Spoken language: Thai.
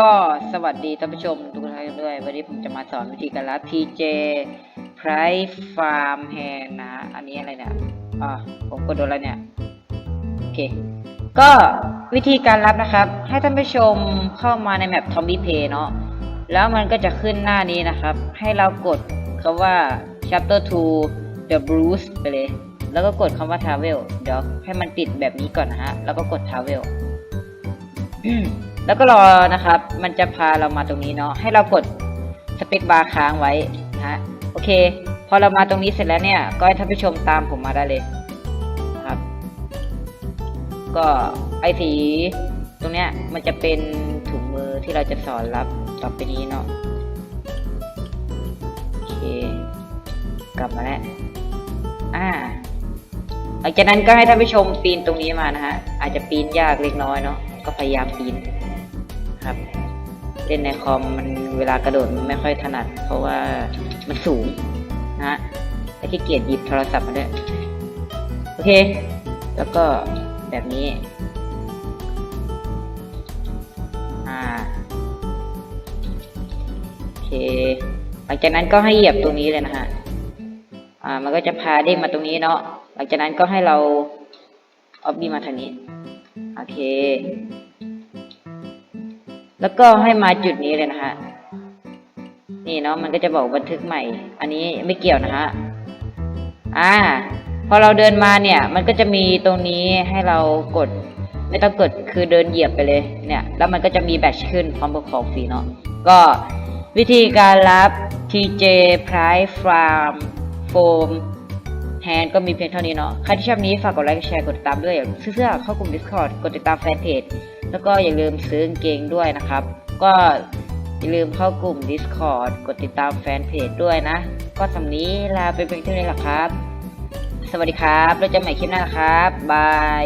ก็สวัสดีท่านผู้ชมทุกท่านด้วย วันนี้ผมจะมาสอนวิธีการรับ TJ Price Farm Hand นะ อันนี้อะไรเนี่ยอ่าผมกดโดนแล้วเนี่ย โอเค ก็วิธีการรับนะครับ ให้ท่านผู้ชมเข้ามาในแมป Zombie Play เนาะแล้วมันก็จะขึ้นหน้านี้นะครับ ให้เรากดคำว่า chapter 2 the bruise ไปเลย แล้วก็กดคำว่า travel เดี๋ยวให้มันติดแบบนี้ก่อนนะฮะ แล้วก็กด travel แล้วก็รอนะครับ มันจะพาเรามาตรงนี้เนาะ ให้เรากดสเปคบาร์ค้างไว้นะฮะ โอเค พอเรามาตรงนี้เสร็จแล้วเนี่ย ก็ให้ท่านผู้ชมตามผมมาได้เลยครับ ก็ไอสีตรงเนี้ยมันจะเป็นถุงมือที่เราจะสอนรับต่อไปนี้เนาะ โอเค กลับมาแล้ว อ่าหลังจากนั้นก็ให้ท่านผู้ชมปีนตรงนี้มานะฮะ อาจจะปีนยากเล็กน้อยเนาะ ก็พยายามปีน ครับ เล่นในคอมมันเวลากระโดดมันไม่ค่อยถนัด เพราะว่ามันสูงนะฮะและขี้เกียจหยิบโทรศัพท์มาด้วยโอเค แล้วก็แบบนี้อ่าโอเคหลังจากนั้นก็ให้เหยียบตรงนี้เลยนะฮะอ่ามันก็จะพาเด้งมาตรงนี้เนาะหลังจากนั้นก็ให้เราเอาบีมาทางนี้ โอเค แล้วก็ให้มาจุดนี้เลยนะฮะ นี่เนาะมันก็จะบอกบันทึกใหม่ อันนี้ไม่เกี่ยวนะฮะ อ่า พอเราเดินมาเนี่ย มันก็จะมีตรงนี้ให้เรากด ไม่ต้องกดคือเดินเหยียบไปเลย เนี่ย แล้วมันก็จะมีแบตขึ้นพร้อมกับของฟรีเนาะ ก็วิธีการรับ TJ Price Farm Foam Hand ก็มีเพียงเท่านี้เนาะ ใครที่ชอบนี้ฝากกดไลค์กดแชร์กดติดตามด้วยอย่าลืมซื้อเสื้อเข้ากลุ่ม Discord กดติดตามแฟนเพจ แล้วก็อย่าลืมซื้อกางเกงด้วยนะครับ ก็อย่าลืมเข้ากลุ่ม Discord กดติดตามแฟนเพจด้วยนะ ก็สำนี้ลาไปเพียงเท่านี้แหละครับ สวัสดีครับ แล้วเจอกันใหม่คลิปหน้าครับ บาย